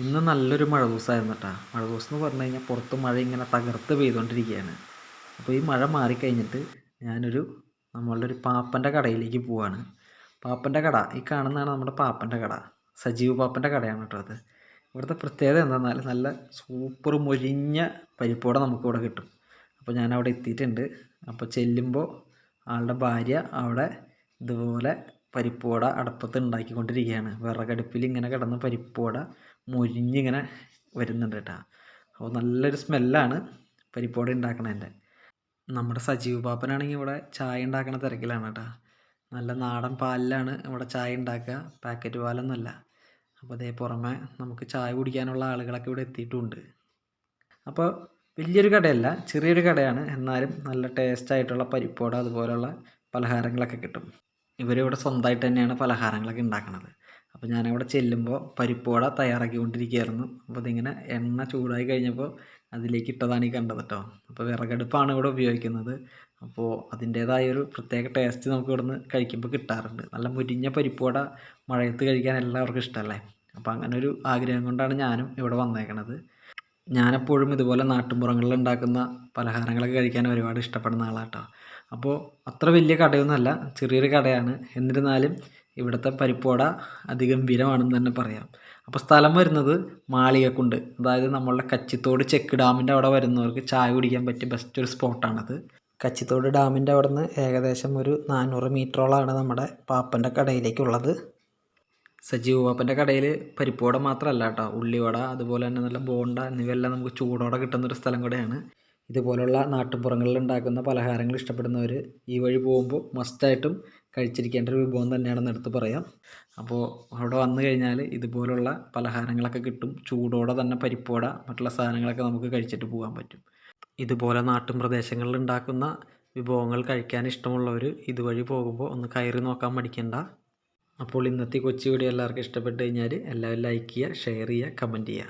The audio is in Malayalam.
ഇന്ന് നല്ലൊരു മഴ ദിവസമായിരുന്നു കേട്ടോ മഴ ദിവസം എന്ന് പറഞ്ഞു കഴിഞ്ഞാൽ പുറത്ത് മഴ ഇങ്ങനെ തകർത്ത് പെയ്തുകൊണ്ടിരിക്കുകയാണ് അപ്പോൾ ഈ മഴ മാറിക്കഴിഞ്ഞിട്ട് ഞാനൊരു നമ്മളുടെ ഒരു പാപ്പന്റെ കടയിലേക്ക് പോവാണ്. പാപ്പന്റെ കട. ഈ കാണുന്നതാണ് നമ്മുടെ പാപ്പന്റെ കട. സജീവ് പാപ്പന്റെ കടയാണ് കേട്ടോ അത്. ഇവിടുത്തെ പ്രത്യേകത എന്താണെന്നാൽ നല്ല സൂപ്പർ മൊരിഞ്ഞ പരിപ്പോടെ നമുക്കിവിടെ കിട്ടും. അപ്പോൾ ഞാൻ അവിടെ എത്തിയിട്ടുണ്ട്. അപ്പോൾ ചെല്ലുമ്പോൾ ആളുടെ ഭാര്യ അവിടെ ഇതുപോലെ പരിപ്പുവട അടുപ്പത്ത് ഉണ്ടാക്കിക്കൊണ്ടിരിക്കുകയാണ്. വിറകടുപ്പിൽ ഇങ്ങനെ കിടന്ന് പരിപ്പുവട മൊരിഞ്ഞിങ്ങനെ വരുന്നുണ്ട് കേട്ടോ. അപ്പോൾ നല്ലൊരു സ്മെല്ലാണ് പരിപ്പുവട ഉണ്ടാക്കണതിന്റെ നമ്മുടെ സജീവ് പാപ്പനാണെങ്കിൽ ഇവിടെ ചായ ഉണ്ടാക്കണ തിരക്കിലാണ് കേട്ടോ. നല്ല നാടൻ പാലിലാണ് ഇവിടെ ചായ ഉണ്ടാക്കുക. പാക്കറ്റ് പാലൊന്നുമല്ല. അപ്പോൾ അതേ പുറമെ നമുക്ക് ചായ കുടിക്കാനുള്ള ആളുകളൊക്കെ ഇവിടെ എത്തിയിട്ടുണ്ട്. അപ്പോൾ വലിയൊരു കടയല്ല ചെറിയൊരു കടയാണ്. എന്നാലും നല്ല ടേസ്റ്റ് ആയിട്ടുള്ള പരിപ്പോട അതുപോലുള്ള പലഹാരങ്ങളൊക്കെ കിട്ടും. ഇവരിവിടെ സ്വന്തമായിട്ട് തന്നെയാണ് പലഹാരങ്ങളൊക്കെ ഉണ്ടാക്കുന്നത് അപ്പോൾ ഞാനവിടെ ചെല്ലുമ്പോൾ പരിപ്പോട തയ്യാറാക്കിക്കൊണ്ടിരിക്കുകയായിരുന്നു. അപ്പോൾ അതിങ്ങനെ എണ്ണ ചൂടായി കഴിഞ്ഞപ്പോൾ അതിലേക്ക് ഇട്ടതാണ് ഈ കണ്ടത് കേട്ടോ അപ്പോൾ വിറകടുപ്പാണ് ഇവിടെ ഉപയോഗിക്കുന്നത്. അപ്പോൾ അതിന്റേതായ ഒരു പ്രത്യേക ടേസ്റ്റ് നമുക്ക് ഇവിടുന്ന് കഴിക്കുമ്പോൾ കിട്ടാറുണ്ട്. നല്ല മുരിഞ്ഞ പരിപ്പോട മഴയത്ത് കഴിക്കാൻ എല്ലാവർക്കും ഇഷ്ടമല്ലേ അപ്പോൾ അങ്ങനെ ഒരു ആഗ്രഹം കൊണ്ടാണ് ഞാനും ഇവിടെ വന്നേക്കണത്. ഞാനെപ്പോഴും ഇതുപോലെ നാട്ടുമ്പുറങ്ങളിൽ ഉണ്ടാക്കുന്ന പലഹാരങ്ങളൊക്കെ കഴിക്കാൻ ഒരുപാട് ഇഷ്ടപ്പെടുന്ന ആളാട്ടോ. അപ്പോൾ അത്ര വലിയ കടയൊന്നുമല്ല ചെറിയൊരു കടയാണ്. എന്നിരുന്നാലും ഇവിടുത്തെ പരിപ്പോട അതിഗംഭീരമാണെന്ന് തന്നെ പറയാം. അപ്പോൾ സ്ഥലം വരുന്നത് മാളികക്കുണ്ട്. അതായത് നമ്മളുടെ കച്ചിത്തോട് ചെക്ക് ഡാമിന്റെ അവിടെ വരുന്നവർക്ക് ചായ കുടിക്കാൻ പറ്റിയ ബെസ്റ്റ് ഒരു സ്പോട്ടാണത്. കച്ചിത്തോട് ഡാമിന്റെ അവിടെ നിന്ന് ഏകദേശം ഒരു നാനൂറ് മീറ്ററോളമാണ് നമ്മുടെ പാപ്പന്റെ കടയിലേക്കുള്ളത്. സജീവ് പാപ്പന്റെ കടയിൽ പരിപ്പുവട മാത്രമല്ല കേട്ടോ ഉള്ളിവട അതുപോലെ തന്നെ നല്ല ബോണ്ട എന്നിവയെല്ലാം നമുക്ക് ചൂടോടെ കിട്ടുന്നൊരു സ്ഥലം കൂടെയാണ്. ഇതുപോലുള്ള നാട്ടുപുറങ്ങളിൽ ഉണ്ടാക്കുന്ന പലഹാരങ്ങൾ ഇഷ്ടപ്പെടുന്നവർ ഈ വഴി പോകുമ്പോൾ മസ്റ്റായിട്ടും കഴിച്ചിരിക്കേണ്ട ഒരു വിഭവം തന്നെയാണെന്ന് എടുത്ത് പറയാം. അപ്പോൾ അവിടെ വന്നു കഴിഞ്ഞാൽ ഇതുപോലുള്ള പലഹാരങ്ങളൊക്കെ കിട്ടും. ചൂടോടെ തന്നെ പരിപ്പുവട മറ്റുള്ള സാധനങ്ങളൊക്കെ നമുക്ക് കഴിച്ചിട്ട് പോകാൻ പറ്റും. ഇതുപോലെ നാട്ടും പ്രദേശങ്ങളിൽ ഉണ്ടാക്കുന്ന വിഭവങ്ങൾ കഴിക്കാൻ ഇഷ്ടമുള്ളവർ ഇതുവഴി പോകുമ്പോൾ ഒന്ന് കയറി നോക്കാൻ മടിക്കണ്ട. അപ്പോൾ ഇന്നത്തെ കൊച്ചു വീഡിയോ എല്ലാവർക്കും ഇഷ്ടപ്പെട്ട് കഴിഞ്ഞാൽ എല്ലാവരും ലൈക്ക് ചെയ്യുക ഷെയർ ചെയ്യുക കമന്റ് ചെയ്യുക.